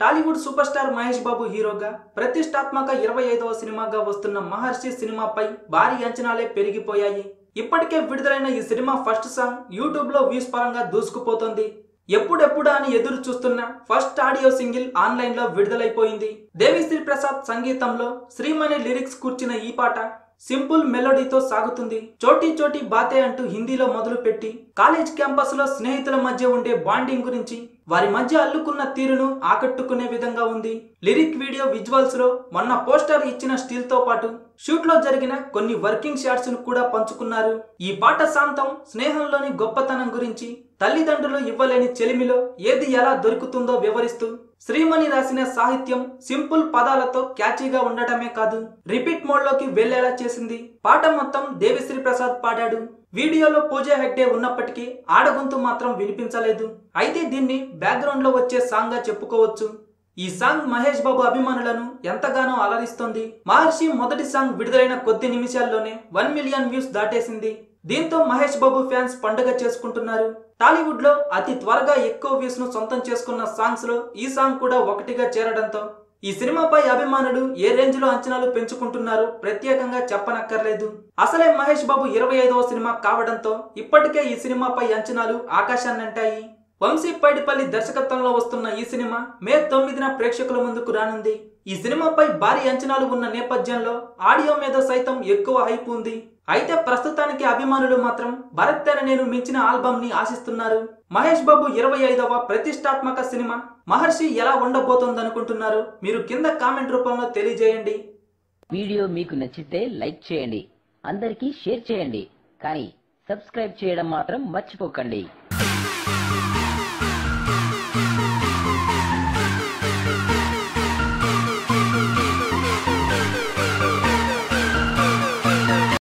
Tollywood super star Mahesh Babu హీరోగా ప్రతిష్టాత్మక ఇరవై ఐదవ సినిమాగా వస్తున్న మహర్షి సినిమాపై భారీ అంచనాలే పెరిగిపోయాయి. ఇప్పటికే విడుదలైన ఈ సినిమా ఫస్ట్ సాంగ్ యూట్యూబ్లో వ్యూస్ పరంగా దూసుకుపోతుంది. ఎప్పుడెప్పుడా అని ఎదురు చూస్తున్న ఫస్ట్ ఆడియో సింగిల్ ఆన్లైన్లో విడుదలైపోయింది. దేవిశ్రీ ప్రసాద్ సంగీతంలో శ్రీమణి లిరిక్స్ కూర్చిన ఈ పాట సింపుల్ మెలోడీతో సాగుతుంది. చోటీ చోటీ బాతే అంటూ హిందీలో మొదలుపెట్టి కాలేజ్ క్యాంపస్లో స్నేహితుల మధ్య ఉండే బాండింగ్ గురించి వారి మధ్య అల్లుకున్న తీరును ఆకట్టుకునే విధంగా ఉంది. లిరిక్ వీడియో విజువల్స్లో మొన్న పోస్టర్ ఇచ్చిన స్టిల్తో పాటు షూట్లో జరిగిన కొన్ని వర్కింగ్ షాట్స్ను కూడా పంచుకున్నారు. ఈ పాట శాంతం స్నేహంలోని గొప్పతనం గురించి తల్లిదండ్రులు ఇవ్వలేని చెలిమిలో ఏది ఎలా దొరుకుతుందో వివరిస్తూ శ్రీమణి రాసిన సాహిత్యం సింపుల్ పదాలతో క్యాచీగా ఉండటమే కాదు రిపీట్ మోడ్లోకి వెళ్ళేలా చేసింది. పాట మొత్తం దేవిశ్రీ ప్రసాద్ పాడాడు. వీడియోలో పూజా హెగ్డే ఉన్నప్పటికీ ఆడగొంతు మాత్రం వినిపించలేదు. అయితే దీన్ని బ్యాక్గ్రౌండ్లో వచ్చే సాంగ్గా చెప్పుకోవచ్చు. ఈ సాంగ్ మహేష్ బాబు అభిమానులను ఎంతగానో అలరిస్తోంది. మహర్షి మొదటి సాంగ్ విడుదలైన కొద్ది నిమిషాల్లోనే వన్ మిలియన్ వ్యూస్ దాటేసింది. దీంతో మహేష్ బాబు ఫ్యాన్స్ పండుగ చేసుకుంటున్నారు. టాలీవుడ్లో అతి త్వరగా ఎక్కువ వ్యూస్ను సొంతం చేసుకున్న సాంగ్స్లో ఈ సాంగ్ కూడా ఒకటిగా చేరడంతో ఈ సినిమాపై అభిమానులు ఏ రేంజ్లో అంచనాలు పెంచుకుంటున్నారు ప్రత్యేకంగా చెప్పనక్కర్లేదు. అసలే మహేష్ బాబు ఇరవై ఐదవ సినిమా కావడంతో ఇప్పటికే ఈ సినిమాపై అంచనాలు ఆకాశాన్నంటాయి. వంశీ పైడిపల్లి దర్శకత్వంలో వస్తున్న ఈ సినిమా మే తొమ్మిదిన ప్రేక్షకుల ముందుకు రానుంది. ఈ సినిమాపై భారీ అంచనాలు ఉన్న నేపథ్యంలో ఆడియో మీద సైతం ఎక్కువ హైప్ ఉంది. అయితే ప్రస్తుతానికి అభిమానులు మాత్రం భరత్ తేన నేను మించిన ఆల్బమ్ని ఆశిస్తున్నారు. మహేష్ బాబు ఇరవై ఐదవ ప్రతిష్టాత్మక సినిమా మహర్షి ఎలా ఉండబోతోందనుకుంటున్నారు? మీరు కింద కామెంట్ రూపంలో తెలియజేయండి. వీడియో మీకు నచ్చితే లైక్ చేయండి. అందరికీ షేర్ చేయండి. కానీ సబ్స్క్రైబ్ చేయడం మాత్రం మర్చిపోకండి.